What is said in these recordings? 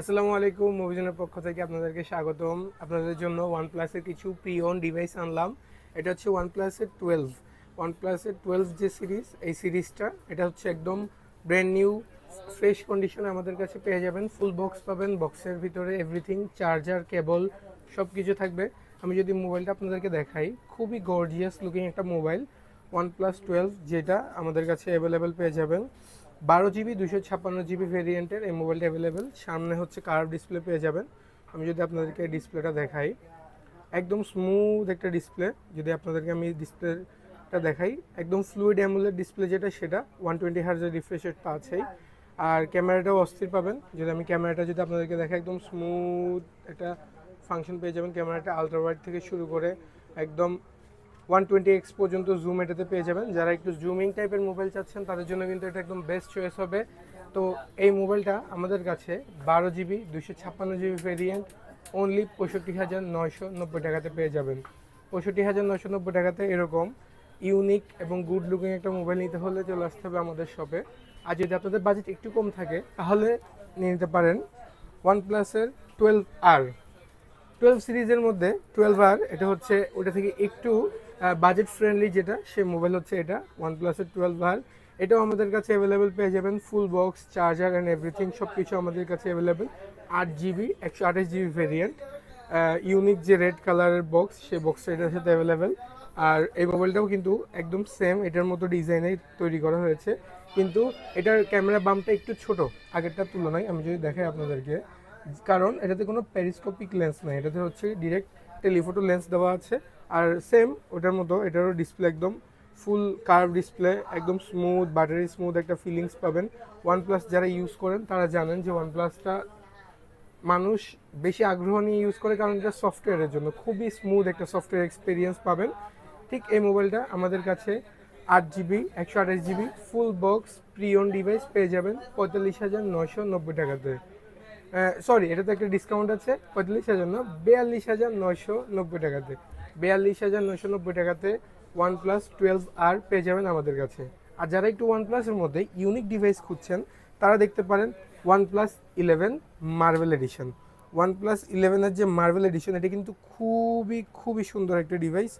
আসসালামু আলাইকুম, মুভিজনের পক্ষ থেকে আপনাদেরকে স্বাগতম। আপনাদের জন্য ওয়ান প্লাসের কিছু প্রি ওন ডিভাইস আনলাম। এটা হচ্ছে ওয়ান প্লাসের টুয়েলভ ওয়ান প্লাসের টুয়েলভ যে সিরিজ এই সিরিজটা এটা হচ্ছে একদম ব্র্যান্ড নিউ ফ্রেশ কন্ডিশনে আমাদের কাছে পেয়ে যাবেন। ফুল বক্স পাবেন বক্সের ভিতরে এভরিথিং চার্জার কেবল সব কিছু থাকবে। আমি যদি মোবাইলটা আপনাদেরকে দেখাই, খুবই গর্জিয়াস লুকিং একটা মোবাইল ওয়ান প্লাস টুয়েলভ যেটা আমাদের কাছে অ্যাভেলেবেল পেয়ে যাবেন। বারো জিবি দুশো ছাপ্পান্ন জিবি ভেরিয়েন্টের এই মোবাইলটা অ্যাভেলেবেল সামনে হচ্ছে কার্ভ ডিসপ্লে পেয়ে যাবেন। আমি যদি আপনাদেরকে ডিসপ্লেটা দেখাই, একদম স্মুথ একটা ডিসপ্লে যদি আপনাদেরকে আমি ডিসপ্লেটা দেখাই, একদম ফ্লুইড অ্যামুলের ডিসপ্লে যেটা, সেটা ওয়ান টোয়েন্টি হার্জের রিফ্রেশেরটা আছেই। আর ক্যামেরাটাও অস্থির পাবেন। যদি আমি ক্যামেরাটা যদি আপনাদেরকে দেখাই, একদম স্মুথ একটা ফাংশন পেয়ে যাবেন। ক্যামেরাটা আলট্রা ওয়াইড থেকে শুরু করে একদম ওয়ান টোয়েন্টি এক্স পর্যন্ত জুম এটাতে পেয়ে যাবেন। যারা একটু জুমিং টাইপের মোবাইল চাচ্ছেন, তাদের জন্য কিন্তু এটা একদম বেস্ট চয়েস হবে। তো এই মোবাইলটা আমাদের কাছে বারো জিবি দুশো ছাপ্পান্ন জিবি ভেরিয়েন্ট অনলি পঁয়ষট্টি হাজার নয়শো নব্বই টাকাতে পেয়ে যাবেন। পঁয়ষট্টি হাজার নয়শো নব্বই টাকাতে এরকম ইউনিক এবং গুড লুকিং একটা মোবাইল নিতে হলে চলে আসতে হবে আমাদের শপে আর যদি আপনাদের বাজেট একটু কম থাকে, তাহলে নিয়ে নিতে পারেন ওয়ান প্লাসের টুয়েলভ আর টুয়েলভ সিরিজের মধ্যে টুয়েলভ আর এটা হচ্ছে, ওটা থেকে একটু বাজেট ফ্রেন্ডলি যেটা সে মোবাইল হচ্ছে এটা ওয়ান প্লাসের টুয়েলভ আর এটাও আমাদের কাছে অ্যাভেলেবেল পেয়ে যাবেন full box charger and everything সব কিছু আমাদের কাছে অ্যাভেলেবেল আট জিবি একশো আঠাশ জিবি ভেরিয়েন্ট ইউনিক যে রেড কালারের বক্স সেই বক্সটা এটার সাথে অ্যাভেলেবেল আর এই মোবাইলটাও কিন্তু একদম সেম এটার মতো ডিজাইনে তৈরি করা হয়েছে। কিন্তু এটার ক্যামেরা বামটা একটু ছোট, আগেরটার তুলনায় আমি যদি দেখাই আপনাদেরকে। কারণ এটাতে কোনো প্যারিস্কোপিক লেন্স নাই, এটাতে হচ্ছে ডিরেক্ট টেলিফোটো লেন্স দেওয়া আছে। আর সেম ওটার মতো, এটারও ডিসপ্লে একদম ফুল কার্ভ ডিসপ্লে একদম স্মুথ বাটারি স্মুথ একটা ফিলিংস পাবেন। ওয়ান প্লাস যারা ইউজ করেন, তারা জানেন যে ওয়ান প্লাসটা মানুষ বেশি আগ্রহ নিয়ে ইউজ করে, কারণ এটা সফটওয়্যারের জন্য। খুবই স্মুথ একটা সফটওয়্যার এক্সপিরিয়েন্স পাবেন। ঠিক এই মোবাইলটা আমাদের কাছে আট জিবি একশো আঠাশ GB full box preowned device পেয়ে যাবেন পঁয়তাল্লিশ হাজার নয়শো নব্বই টাকাতে। সরি এটাতে একটা ডিসকাউন্ট আছে, পঁয়তাল্লিশ হাজার না, বিয়াল্লিশ হাজার নয়শো নব্বই টাকাতে। বিয়াল্লিশ হাজার নয়শো নব্বই টাকাতে ওয়ান প্লাস টুয়েলভ আর পেয়ে যাবেন আমাদের কাছে। আর যারা একটু ওয়ান প্লাসের মধ্যে ইউনিক ডিভাইস খুঁজছেন, তারা দেখতে পারেন one plus eleven marble edition one plus ইলেভেনের যে মার্বেল এডিশন এটা কিন্তু খুবই খুবই সুন্দর একটা ডিভাইস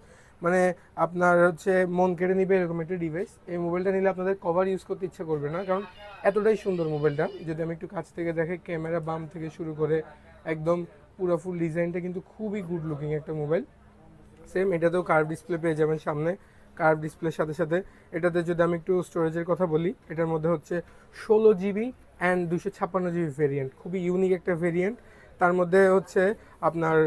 মানে আপনার হচ্ছে মন কেড়ে নিবে এরকম একটা ডিভাইস এই মোবাইলটা নিলে আপনাদের কভার ইউজ করতে ইচ্ছা করবে না, কারণ এতটাই সুন্দর মোবাইলটা যদি আমি একটু কাছ থেকে দেখে ক্যামেরা বাম থেকে শুরু করে একদম পুরো ফুল ডিজাইনটা কিন্তু খুবই গুড লুকিং একটা মোবাইল সেম, এটাতেও কার্ভ ডিসপ্লে পেয়ে যাবেন সামনে। কার্ভ ডিসপ্লের সাথে সাথে এটাতে যদি আমি একটু স্টোরেজের কথা বলি, এটার মধ্যে হচ্ছে ষোলো জিবি অ্যান্ড দুশো ছাপ্পান্ন জিবি ভেরিয়েন্ট খুবই ইউনিক একটা ভেরিয়েন্ট তার মধ্যে হচ্ছে আপনার,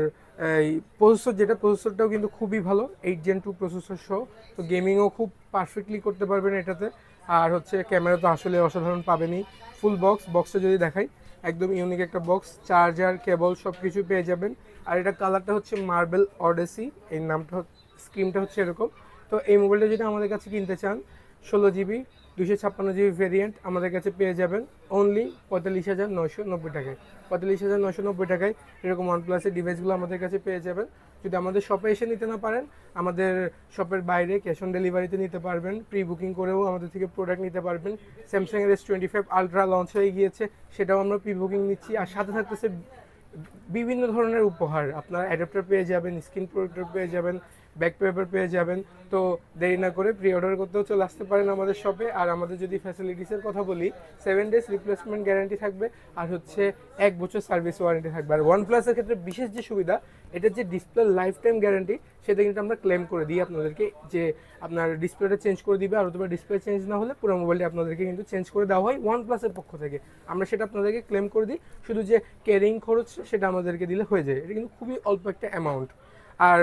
এই প্রসেসর যেটা প্রসেসরটাও কিন্তু খুবই ভালো এইট জেন টু প্রসেসর সহ। তো গেমিংও খুব পারফেক্টলি করতে পারবেন এটাতে। আর হচ্ছে ক্যামেরা তো আসলে অসাধারণ পাবেনই। ফুল বক্স বক্সটা যদি দেখাই একদম ইউনিক একটা বক্স চার্জার কেবল সব কিছু পেয়ে যাবেন। আর এটা কালারটা হচ্ছে মার্বেল অডেসি এই নামটা স্ক্রিনটা হচ্ছে এরকম। তো এই মোবাইলটা যদি আমাদের কাছে কিনতে চান, ষোলো জিবি দুশো ছাপ্পান্ন জিবি ভেরিয়েন্ট আমাদের কাছে পেয়ে যাবেন। অনলি পঁয়তাল্লিশ হাজার নয়শো নব্বই টাকায়। পঁয়তাল্লিশ হাজার নয়শো নব্বই টাকায় এরকম ওয়ান প্লাসের ডিভাইসগুলো আমাদের কাছে পেয়ে যাবেন। যদি আমাদের শপে এসে নিতে না পারেন, আমাদের শপের বাইরে ক্যাশ অন ডেলিভারিতে নিতে পারবেন। প্রি বুকিং করেও আমাদের থেকে প্রোডাক্ট নিতে পারবেন। স্যামসাং এর S twenty five ultra launch হয়ে গিয়েছে, সেটাও আমরা প্রি বুকিং নিচ্ছি। আর সাথে থাকতেছে বিভিন্ন ধরনের উপহার। আপনার অ্যাডাপ্টার পেয়ে যাবেন স্ক্রিন প্রোটেক্টর পেয়ে যাবেন ব্যাক পেপার পেয়ে যাবেন। তো দেরি না করে প্রি অর্ডার করতেও চলে আসতে পারেন আমাদের শপে আর আমাদের যদি ফ্যাসিলিটিসের কথা বলি সেভেন ডেজ রিপ্লেসমেন্ট গ্যারান্টি থাকবে। আর হচ্ছে এক বছর সার্ভিস ওয়ারেন্টি থাকবে। আর ওয়ান প্লাসের ক্ষেত্রে বিশেষ যে সুবিধা এটার যে ডিসপ্লে লাইফ টাইম গ্যারান্টি সেটা কিন্তু আমরা ক্লেম করে দিই আপনাদেরকে যে আপনার ডিসপ্লেটা চেঞ্জ করে দিবে। আর অথবা ডিসপ্লে চেঞ্জ না হলে পুরো মোবাইলটি আপনাদেরকে কিন্তু চেঞ্জ করে দেওয়া হয় ওয়ান প্লাসের পক্ষ থেকে। আমরা সেটা আপনাদেরকে ক্লেম করে দিই। শুধু যে ক্যারিং খরচ, সেটা আমাদেরকে দিলে হয়ে যায়। এটা কিন্তু খুবই অল্প একটা অ্যামাউন্ট আর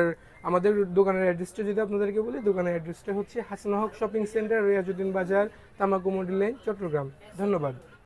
আমাদের দোকানের অ্যাড্রেসটা যদি আপনাদেরকে বলি, দোকানের অ্যাড্রেসটা হচ্ছে Hasan Haque shopping centre Riazuddin Bazar, Tamakumandi lane Chittagong. ধন্যবাদ।